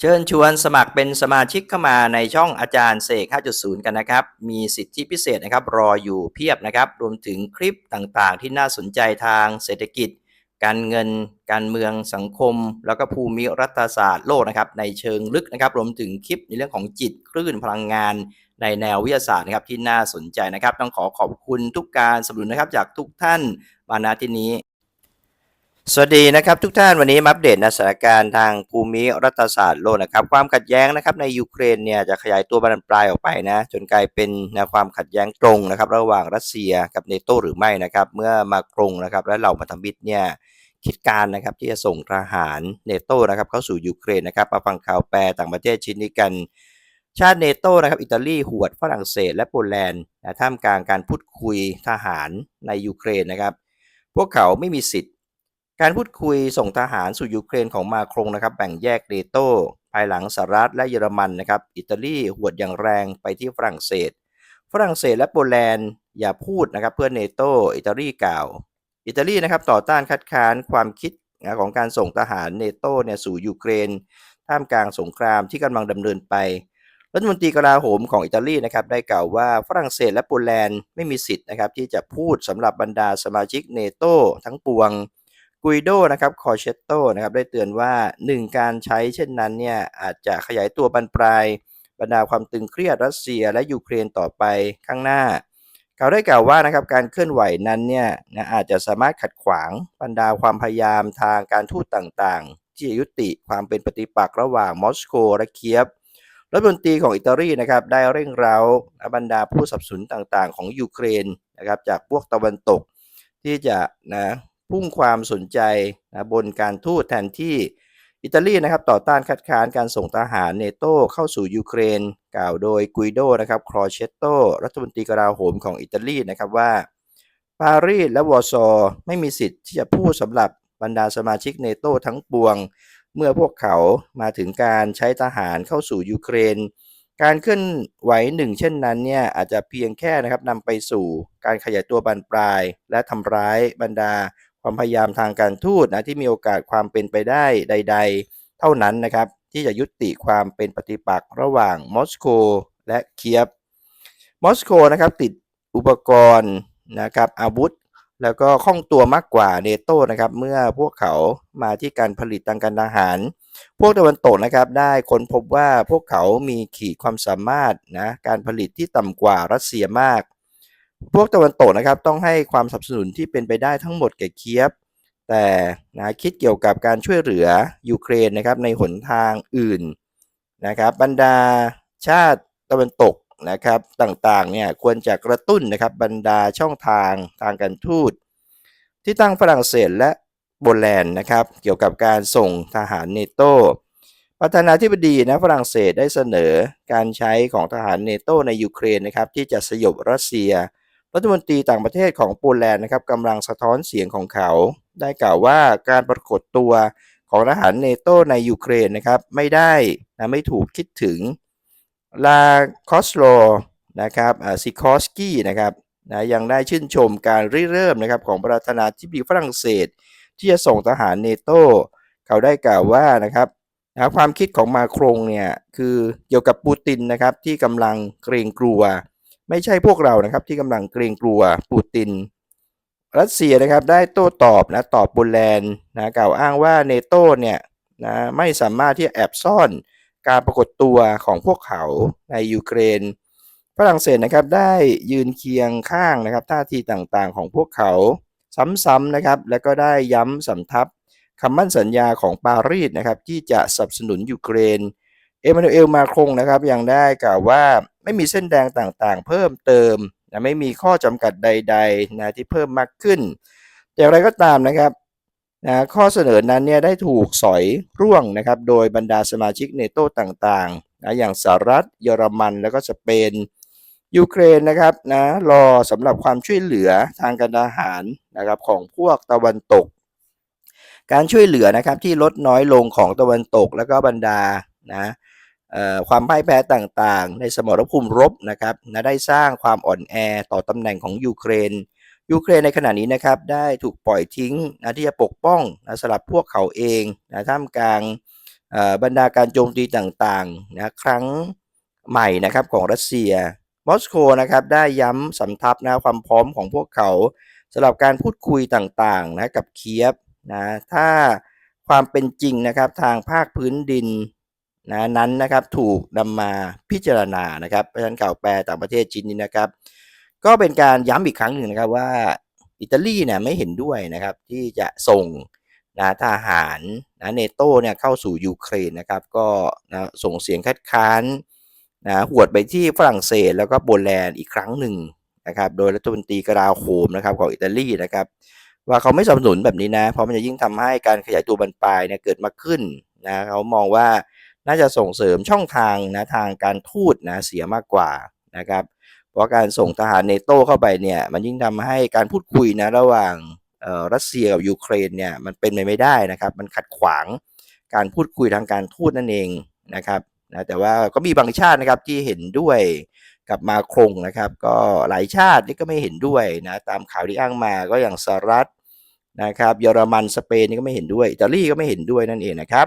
เชิญชวนสมัครเป็นสมาชิกเข้ามาในช่องอาจารย์เสก 5.0 กันนะครับ มีสิทธิพิเศษนะครับรออยู่เพียบนะครับ รวมถึงคลิปต่างๆ ที่น่าสนใจทางเศรษฐกิจ การเงิน การเมือง สังคม แล้วก็ภูมิรัฐศาสตร์โลกนะครับ ในเชิงลึกนะครับ รวมถึงคลิปในเรื่องของจิตคลื่นพลังงาน ในแนววิทยาศาสตร์นะครับที่น่าสนใจนะครับ ต้องขอขอบคุณทุกการสนับสนุนนะครับจากทุกท่านมาณที่นี้ สวัสดีนะครับทุกท่านวันนี้มาอัปเดตนะสถานการณ์ทางภูมิรัฐศาสตร์โลกนะครับความขัดแย้งนะครับในยูเครนเนี่ยจะขยายตัวบานปลายออกไปนะจนกลายเป็นนวความขัดแย้งตรงนะครับระหว่างรัสเซียกับเนโตหรือไม่นะครับเมื่อมากรงนะครับและเหล่าพันธมิตรเนี่ยคิดการนะครับที่จะส่งทหารเนโตนะครับเข้าสู่ยูเครนนะครับมาฟังข่าวแปลต่างประเทศชิ้นนี้กันชาติเนโตนะครับอิตาลีหวดฝรั่งเศสและโปแลนด์ท่ามกลางการพูดคุยทหารในยูเครนนะครับพวกเขาไม่มีสิทธิ การพูดคุยส่งทหารสู่ยูเครนของมาครงนะครับแบ่งแยกเนโตภายหลังสหรัฐและเยอรมันนะครับอิตาลีหวดอย่างแรงไปที่ฝรั่งเศส ฝรั่งเศสและโปแลนด์อย่าพูดนะครับเพื่อเนโตอิตาลีกล่าว อิตาลีนะครับต่อต้านคัดค้านความคิดของการส่งทหารเนโตเนี่ยสู่ยูเครน ท่ามกลางสงครามที่กำลังดำเนินไปรัฐมนตรีกลาโหมของอิตาลีนะครับได้กล่าวว่าฝรั่งเศสและโปแลนด์ไม่มีสิทธิ์นะครับที่จะพูดสำหรับบรรดาสมาชิกเนโตทั้งปวง กุยโดนะครับคอเชตโตนะครับได้เตือนว่า 1 การใช้เช่นนั้นเนี่ยอาจจะขยายตัวบรรปลายบรรดาความตึงเครียดรัสเซียและยูเครนต่อไปข้างหน้า เขาได้กล่าวว่านะครับการเคลื่อนไหวนั้นเนี่ยนะอาจจะสามารถขัดขวางบรรดาความพยายามทางการทูตต่างๆ ที่จะยุติความเป็นปฏิปักษ์ระหว่างมอสโกและเคียฟรัฐมนตรีของอิตาลีนะครับได้เร่งเร้าบรรดาผู้สนับสนุนต่างๆ ของยูเครนนะครับจากพวกตะวันตกที่จะนะ พุ่งความสนใจนะบนการทูตแทนที่อิตาลีนะครับต่อต้านคัดค้านการส่งทหารเนโตเข้าสู่ยูเครน กล่าวโดยกุยโดนะครับครอเชตโต รัฐมนตรีกลาโหมของอิตาลีนะครับว่าปารีสและวอร์ซอไม่มีสิทธิ์ที่จะพูดสำหรับบรรดาสมาชิกเนโตทั้งปวง เมื่อพวกเขามาถึงการใช้ทหารเข้าสู่ยูเครน การเคลื่อนไหวหนึ่งเช่นนั้นเนี่ยอาจจะเพียงแค่นะครับนำไปสู่การขยายตัวบานปลาย และทำร้ายบรรดา ความพยายามทางการทูตนะที่มีโอกาสความเป็นไปได้ใด ๆ เท่านั้นนะครับที่จะยุติความเป็นปฏิปักษ์ระหว่างมอสโกและเคียฟมอสโกนะครับติดอุปกรณ์นะครับอาวุธ แล้วก็คล่องตัวมากกว่าเนโตนะครับเมื่อพวกเขามาที่การผลิตทางการทหาร พวกตะวันตกนะครับได้ค้นพบว่าพวกเขามีขีดความสามารถนะการผลิตที่ต่ำกว่ารัสเซียมาก พวกตะวันตกนะครับต้องให้ความสนับสนุนที่เป็นไปได้ทั้งหมดแก่เคียฟแต่นะคิดเกี่ยวกับการช่วยเหลือยูเครนนะครับในหนทางอื่นนะครับบรรดาชาติตะวันตกนะครับต่างๆเนี่ยควรจะกระตุ้นนะครับบรรดาช่องทางทางการทูต ที่ตั้งฝรั่งเศสและโปแลนด์นะครับเกี่ยวกับการส่งทหารเนโตประธานาธิบดีนะฝรั่งเศสได้เสนอการใช้ของทหารเนโตในยูเครนนะครับที่จะสยบรัสเซีย รัฐมนตรีต่างประเทศของโปแลนด์นะครับกำลังสะท้อนเสียงของเขา ได้กล่าวว่าการปรากฏตัวของทหารเนโตในยูเครนนะครับไม่ได้นะไม่ถูกคิดถึงลาคอสโลนะครับซิคอสกี้นะครับนะยังได้ชื่นชมการริเริ่มนะครับของประธานาธิบดีฝรั่งเศส ที่จะส่งทหารเนโตเขาได้กล่าวว่านะครับนะความคิดของมาครงเนี่ยคือเกี่ยวกับปูตินนะครับที่กำลังเกรงกลัว ไม่ใช่พวกเรานะครับที่กำลังเกรงกลัวปูติน รัสเซียนะครับได้โต้ตอบนะตอบโปแลนด์นะกล่าวอ้างว่าเนโตเนี่ยนะไม่สามารถที่จะแอบซ่อนการปรากฏตัวของพวกเขาในยูเครนฝรั่งเศสนะครับได้ยืนเคียงข้างนะครับท่าทีต่างๆ ของพวกเขาซ้ำๆนะครับและก็ได้ย้ำสำทับคำมั่นสัญญาของปารีสนะครับที่จะสนับสนุนยูเครน เอมานูเอลมาครงนะครับยังได้กล่าวว่า ไม่มีเส้นแดงต่างๆ เพิ่มเติมนะไม่มีข้อจำกัดใดๆนะที่เพิ่มมากขึ้น แต่อย่างไรก็ตามนะครับนะข้อเสนอนั้นเนี่ยได้ถูกสอยร่วงนะครับโดยบรรดาสมาชิกเนโตต่างๆนะอย่างสหรัฐเยอรมันแล้วก็สเปนยูเครนนะครับนะรอสำหรับความช่วยเหลือทางการทหารนะครับของพวกตะวันตก การช่วยเหลือนะครับที่ลดน้อยลงของตะวันตก แล้วก็บรรดานะ ความพ่ายแพ้ต่างๆ ในสมรภูมิรบนะครับนะได้สร้างความอ่อนแอต่อตำแหน่งของยูเครน ยูเครนในขณะนี้นะครับได้ถูกปล่อยทิ้งนะที่จะปกป้องนะสำหรับพวกเขาเองนะท่ามกลางบรรดาการโจมตีต่างๆนะครั้งใหม่นะครับของรัสเซีย มอสโกนะครับได้ย้ำสำทับนะความพร้อมของพวกเขาสำหรับการพูดคุยต่างๆนะกับเคียฟนะถ้าความเป็นจริงนะครับทางภาคพื้นดิน นะนั้นนะครับถูกนำมาพิจารณานะครับเพราะฉะนั้นข่าวแปลต่างประเทศชิ้นนี้นะครับ ก็เป็นการย้ำอีกครั้งหนึ่งนะครับว่าอิตาลีเนี่ยไม่เห็นด้วยนะครับที่จะส่งนะทหารนะเนโตเนี่ยเข้าสู่ยูเครนนะครับ ก็นะส่งเสียงคัดค้านนะหวดไปที่ฝรั่งเศสแล้วก็โปแลนด์อีกครั้งหนึ่งนะครับ โดยรัฐมนตรีกลาโหมนะครับของอิตาลีนะครับ ว่าเขาไม่สนับสนุนแบบนี้นะ เพราะมันจะยิ่งทำให้การขยายตัวบานปลายเนี่ยเกิดมาขึ้นนะเขามองว่า น่าจะส่งเสริมช่องทางนะทางการทูตนะเสียมากกว่านะครับ เพราะการส่งทหารเนโตเข้าไปเนี่ยมันยิ่งทำให้การพูดคุยนะระหว่างรัสเซียกับยูเครนเนี่ยมันเป็นไปไม่ได้นะครับ มันขัดขวางการพูดคุยทางการทูตนั่นเองนะครับนะแต่ว่าก็มีบางชาตินะครับที่เห็นด้วยกับมาครงนะครับ ก็หลายชาตินี่ก็ไม่เห็นด้วยนะตามข่าวที่อ้างมาก็อย่างสหรัฐนะครับเยอรมันสเปนนี่ก็ไม่เห็นด้วยอิตาลีก็ไม่เห็นด้วยนั่นเองนะครับ